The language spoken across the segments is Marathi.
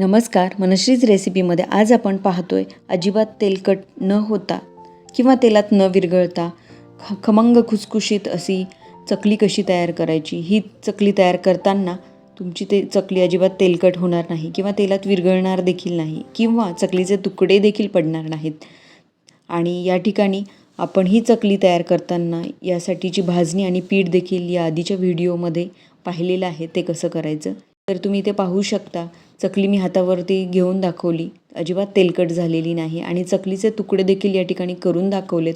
नमस्कार मनश्रीज रेसिपीमध्ये आज आपण पाहतोय अजिबात तेलकट न होता किंवा तेलात न विरघळता ख खमंग खुसखुशीत अशी चकली कशी तयार करायची? ही चकली तयार करताना तुमची ते चकली अजिबात तेलकट होणार नाही किंवा तेलात विरघळणार देखील नाही किंवा चकलीचे तुकडे देखील पडणार नाहीत. आणि या ठिकाणी आपण ही चकली तयार करताना यासाठीची भाजणी आणि पीठ देखील या आधीच्या व्हिडिओमध्ये पाहिलेलं आहे ते कसं करायचं? तर तुम्ही ते पाहू शकता चकली मी हातावरती घेऊन दाखवली. अजिबात तेलकट झालेली नाही आणि चकलीचे तुकडे देखील या ठिकाणी करून दाखवलेत.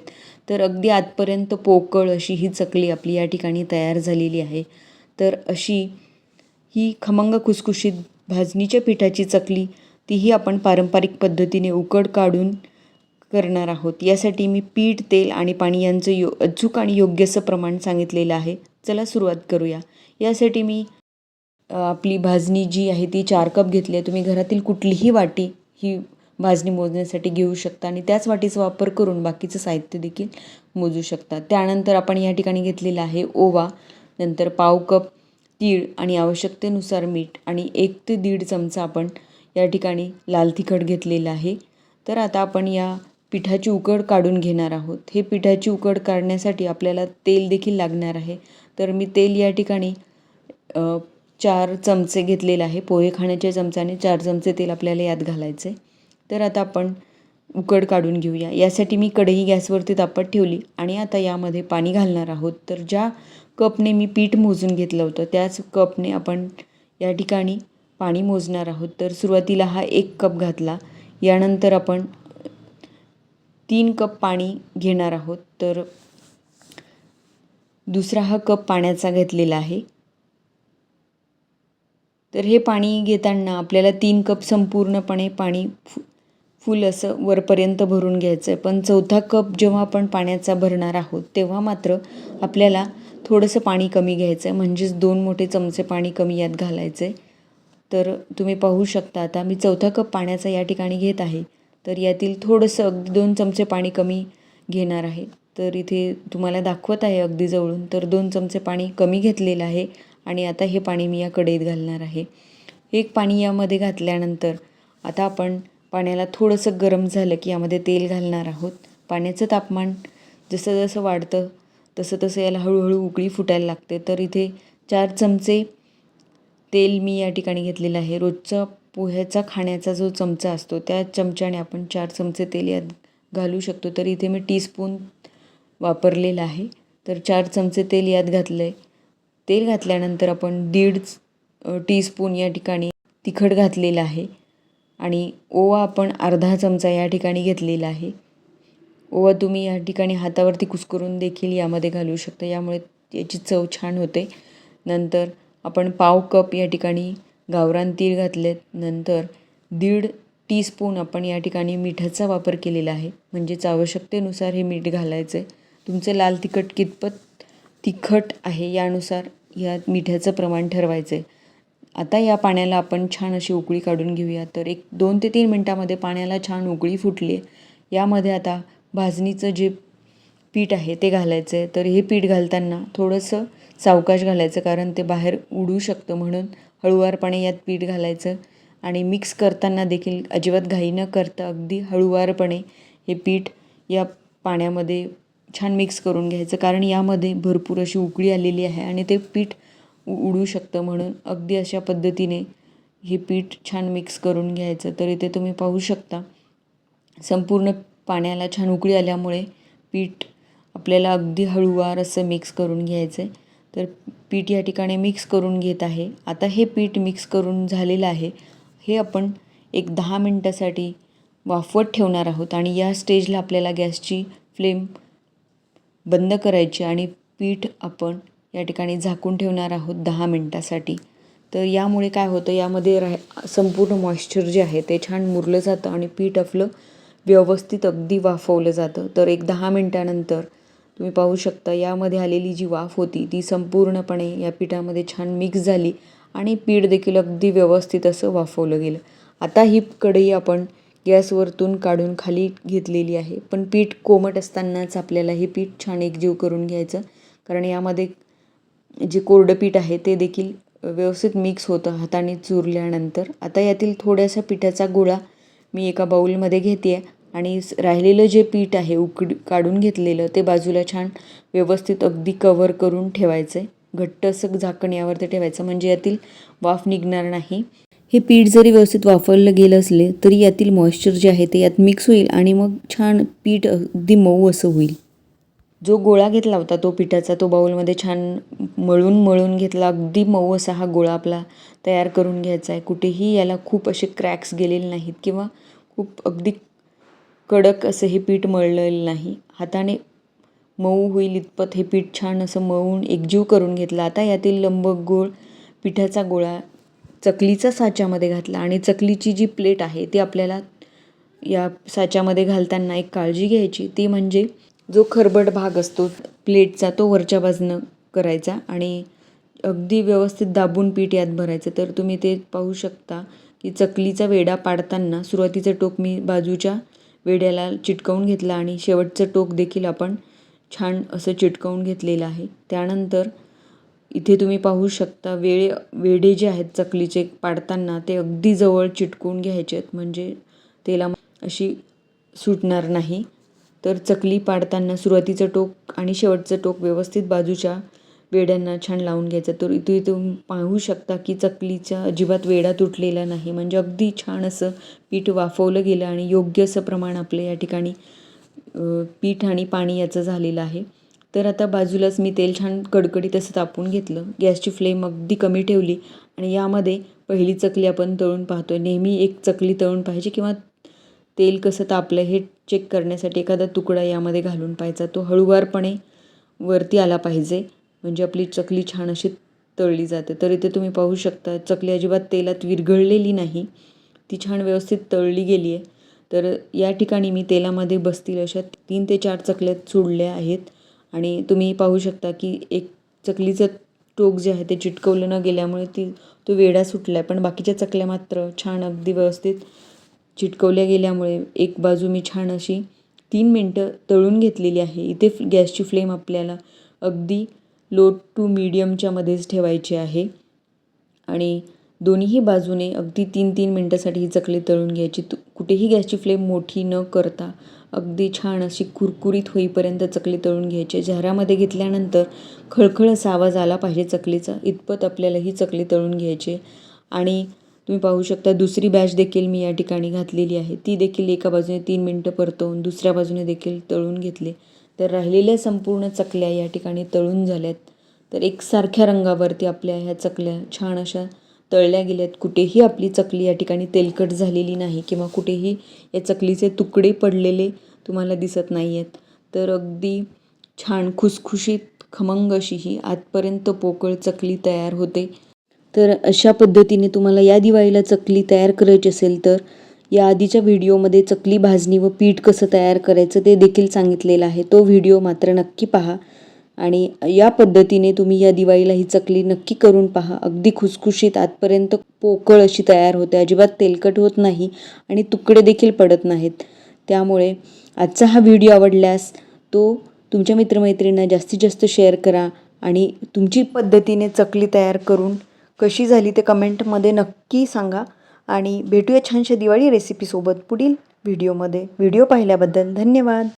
तर अगदी आतपर्यंत पोकळ अशी ही चकली आपली या ठिकाणी तयार झालेली आहे. तर अशी ही खमंग खुसखुशीत भाजणीच्या पिठाची चकली तीही आपण पारंपरिक पद्धतीने उकड काढून करणार आहोत. यासाठी मी पीठ तेल आणि पाणी यांचं यो अचूक आणि योग्य असं प्रमाण सांगितलेलं आहे. चला सुरुवात करूया. यासाठी मी आपली भाजणी जी आहे ती चार कप घेतली आहे. तुम्ही घरातील कुठलीही वाटी ही भाजणी मोजण्यासाठी घेऊ शकता आणि त्याच वाटीचा वापर करून बाकीचं साहित्य देखील मोजू शकता. त्यानंतर आपण या ठिकाणी घेतलेला आहे ओवा नंतर पाव कप तीळ आणि आवश्यकतेनुसार मीठ आणि एक ते दीड चमचा आपण या ठिकाणी लाल तिखट घेतलेलं आहे. तर आता आपण या पिठाची उकड काढून घेणार आहोत. हे पिठाची उकड काढण्यासाठी आपल्याला तेल देखील लागणार आहे. तर मी तेल या ठिकाणी चार चमचे घेतलेले आहे. पोहे खाण्याच्या चमचाने चार चमचे तेल आपल्याला यात घालायचे तर आता आपण उकड काढून घेऊया. यासाठी मी कढई गॅसवरती तापत ठेवली आणि आता यामध्ये पाणी घालणार आहोत. तर ज्या कपने मी पीठ मोजून घेतलं होतं त्याच कपने आपण या ठिकाणी पाणी मोजणार आहोत. तर सुरुवातीला हा एक कप घातला. यानंतर आपण तीन कप पाणी घेणार आहोत. तर दुसरा हा कप पाण्याचा घेतलेला आहे. तर हे पाणी घेताना आपल्याला तीन कप संपूर्णपणे पाणी फु फुल असं वरपर्यंत भरून घ्यायचं आहे पण चौथा कप जेव्हा आपण पाण्याचा भरणार आहोत तेव्हा मात्र आपल्याला थोडंसं पाणी कमी घ्यायचं आहे म्हणजेच दोन मोठे चमचे पाणी कमी यात घालायचं आहे तर तुम्ही पाहू शकता आता मी चौथा कप पाण्याचा या ठिकाणी घेत आहे. तर यातील थोडंसं अगदी दोन चमचे पाणी कमी घेणार आहे. तर इथे तुम्हाला दाखवत आहे अगदी जवळून. तर दोन चमचे पाणी कमी घेतलेलं आहे. आणि आता हे पाणी मी या कढईत घालणार आहे. एक पाणी यामध्ये घातल्यानंतर आता आपण पाण्याला थोडंसं गरम झालं की यामध्ये तेल घालणार आहोत. पाण्याचं तापमान जसं जसं वाढतं तसं तसं याला हळूहळू उकळी फुटायला लागते. तर इथे चार चमचे तेल मी या ठिकाणी घेतलेलं आहे. रोजचा पोह्याचा खाण्याचा जो चमचा असतो त्या चमच्याने आपण चार चमचे तेल यात घालू शकतो. तर इथे मी टीस्पून वापरलेलं आहे. तर चार चमचे तेल यात घातलं आहे तेल घातल्यानंतर आपण दीड टीस्पून या ठिकाणी तिखट घातलेलं आहे. आणि ओवा आपण अर्धा चमचा या ठिकाणी घेतलेला आहे. ओवा तुम्ही या ठिकाणी हातावरती कुस्करून देखील यामध्ये घालू शकता. यामुळे याची चव छान होते. नंतर आपण पाव कप या ठिकाणी गावरान तीळ घातलेत. नंतर दीड टीस्पून आपण या ठिकाणी मिठाचा वापर केलेला आहे. म्हणजेच आवश्यकतेनुसार हे मीठ घालायचं आहे तुमचं लाल तिखट कितपत तिखट आहे यानुसार या मिठाचं प्रमाण ठरवायचं आहे आता या पाण्याला आपण छान अशी उकळी काढून घेऊया. तर एक दोन ते तीन मिनटामध्ये पाण्याला छान उकळी फुटली. आहे यामध्ये आता भाजणीचं जे पीठ आहे ते घालायचं आहे तर हे पीठ घालताना थोडंसं सावकाश घालायचं कारण ते बाहेर उडू शकतं म्हणून हळुवारपणे यात पीठ घालायचं. आणि मिक्स करताना देखील अजिबात घाई न करता अगदी हळुवारपणे हे पीठ या पाण्यामध्ये छान मिक्स करून घ्यायचं. कारण यामध्ये भरपूर अशी उकळी आलेली आहे आणि ते पीठ उ उडू शकतं म्हणून. अगदी अशा पद्धतीने हे पीठ छान मिक्स करून घ्यायचं. तर इथे तुम्ही पाहू शकता संपूर्ण पाण्याला छान उकळी आल्यामुळे पीठ आपल्याला अगदी हळूवार असं मिक्स करून घ्यायचं आहे तर पीठ या ठिकाणी मिक्स करून घेत आहे. आता हे पीठ मिक्स करून झालेलं आहे. हे आपण एक दहा मिनटासाठी वाफवत ठेवणार आहोत आणि या स्टेजला आपल्याला गॅसची फ्लेम बंद करायची आणि पीठ आपण या ठिकाणी झाकून ठेवणार आहोत दहा मिनटासाठी. तर यामुळे काय होतं यामध्ये राह संपूर्ण मॉइश्चर जे आहे ते छान मुरलं जातं आणि पीठ आपलं व्यवस्थित अगदी वाफवलं जातं. तर एक दहा मिनटानंतर तुम्ही पाहू शकता यामध्ये आलेली जी वाफ होती ती संपूर्णपणे या पिठामध्ये छान मिक्स झाली आणि पीठ देखील अगदी व्यवस्थित असं वाफवलं गेलं. आता ही कढई आपण गॅसवरतून काढून खाली घेतलेली आहे. पण पीठ कोमट असतानाच आपल्याला हे पीठ छान एकजीव करून घ्यायचं. कारण यामध्ये जे कोरडं पीठ आहे ते देखील व्यवस्थित मिक्स होतं हाताने चुरल्यानंतर. आता यातील थोड्यासा पिठाचा गोळा मी एका बाऊलमध्ये घेते आहे आणि राहिलेलं जे पीठ आहे उकड काढून घेतलेलं ते बाजूला छान व्यवस्थित अगदी कवर करून ठेवायचं आहे घट्ट असं झाकण यावरती ठेवायचं. म्हणजे यातील वाफ निघणार नाही. हे पीठ जरी व्यवस्थित वापरलं गेलं असले तरी यातील मॉइश्चर जे आहे ते यात मिक्स होईल आणि मग छान पीठ अगदी मऊ असं होईल. जो गोळा घेतला होता तो पिठाचा तो बाऊलमध्ये छान मळून मळून घेतला अगदी मऊ असा हा गोळा आपला तयार करून घ्यायचा आहे. कुठेही याला खूप असे क्रॅक्स गेलेले नाहीत किंवा खूप अगदी कडक असं हे पीठ मळलेलं नाही. हाताने मऊ होईल इतपत हे पीठ छान असं मळून एकजीव करून घेतलं. आता यातील लंबगोल पिठाचा गोळा चकलीचा साच्यामध्ये घातला आणि चकलीची जी प्लेट आहे ती आपल्याला या साच्यामध्ये घालताना एक काळजी घ्यायची. ती म्हणजे जो खरबट भाग असतो प्लेटचा तो वरच्या बाजूनं करायचा आणि अगदी व्यवस्थित दाबून पीठ यात भरायचं. तर तुम्ही ते पाहू शकता की चकलीचा वेडा पाडताना सुरुवातीचं टोक मी बाजूच्या वेड्याला चिटकवून घेतला आणि शेवटचं टोक देखील आपण छान असं चिटकवून घेतलेलं आहे. त्यानंतर इथे तुम्ही पाहू शकता वेळे वेढे जे आहेत चकलीचे पाडताना ते अगदी जवळ चिटकून घ्यायचे आहेत. म्हणजे तेला अशी सुटणार नाही. तर चकली पाडताना सुरुवातीचं टोक आणि शेवटचं टोक व्यवस्थित बाजूच्या वेड्यांना छान लावून घ्यायचं. तर इथे तुम्ही पाहू शकता की चकलीचा अजिबात वेडा तुटलेला नाही. म्हणजे अगदी छान असं पीठ वाफवलं गेलं आणि योग्य असं प्रमाण आपलं या ठिकाणी पीठ आणि पाणी याचं झालेलं आहे. तर आता बाजूलाच मी तेल छान कडकडीत असं तापून घेतलं. गॅसची फ्लेम अगदी कमी ठेवली आणि यामध्ये पहिली चकली आपण तळून पाहतोय. नेहमी एक चकली तळून पाहिजे किंवा तेल कसं तापलं हे चेक करण्यासाठी एखादा तुकडा यामध्ये घालून पाहायचा. तो हळूवारपणे वरती आला पाहिजे. म्हणजे आपली चकली छान अशी तळली जाते. तर इथे तुम्ही पाहू शकता चकली अजिबात तेलात विरघळलेली नाही. ती छान व्यवस्थित तळली गेली आहे तर या ठिकाणी मी तेलामध्ये बसतील अशा तीन ते चार चकल्या सोडल्या आहेत. आणि तुम्ही पाहू शकता की एक चकलीचं टोक जे आहे ते चिटकवलं न गेल्यामुळे ती तो वेढा सुटला आहे पण बाकीच्या चकल्या मात्र छान अगदी व्यवस्थित चिटकवल्या गेल्यामुळे एक बाजू मी छान अशी तीन मिनटं तळून घेतलेली आहे. इथे गॅसची फ्लेम आपल्याला अगदी लो टू मीडियमच्यामध्येच ठेवायची आहे. आणि दोन्हीही बाजूने अगदी तीन तीन मिनटासाठी ही चकली तळून घ्यायची. तु कुठेही गॅसची फ्लेम मोठी न करता अगदी छान अशी कुरकुरीत होईपर्यंत चकली तळून घ्यायची. झाऱ्यामध्ये घेतल्यानंतर खळखळ असा आवाज आला पाहिजे चकलीचा. इतपत आपल्याला ही चकली तळून घ्यायची. आणि तुम्ही पाहू शकता दुसरी बॅच देखील मी या ठिकाणी घातलेली आहे. ती देखील एका बाजूने तीन मिनटं परतवून दुसऱ्या बाजूने देखील तळून घेतले. तर राहिलेल्या संपूर्ण चकल्या या ठिकाणी तळून झाल्यात. तर एकसारख्या रंगावरती आपल्या ह्या चकल्या छान अशा तळल्या गेल्यात. कुठेही आपली चकली या ठिकाणी तेलकट झालेली नाही किंवा कुठेही या चकलीचे तुकडे पडलेले तुम्हाला दिसत नाही आहेत तर अगदी छान खुसखुशीत खमंग अशी ही आतपर्यंत पोकळ चकली तयार होते. तर अशा पद्धतीने तुम्हाला या दिवाळीला चकली तयार करायची असेल तर या आधीच्या व्हिडिओमध्ये चकली भाजणी व पीठ कसं तयार करायचं ते देखील सांगितलेलं आहे. तो व्हिडिओ मात्र नक्की पहा. आणि या पद्धतीने तुम्ही या दिवाळीला ही चकली नक्की करून पहा. अगदी खुसखुशीत आतपर्यंत पोकळ अशी तयार होते. अजिबात तेलकट होत नाही आणि तुकडे देखील पडत नाहीत. त्यामुळे आजचा हा व्हिडिओ आवडल्यास तो तुमच्या मित्रमैत्रिणींना जास्तीत जास्त शेअर करा आणि तुमची पद्धतीने चकली तयार करून कशी झाली ते कमेंटमध्ये नक्की सांगा आणि भेटूया छानशा दिवाळी रेसिपीसोबत पुढील व्हिडिओमध्ये. व्हिडिओ पाहिल्याबद्दल धन्यवाद.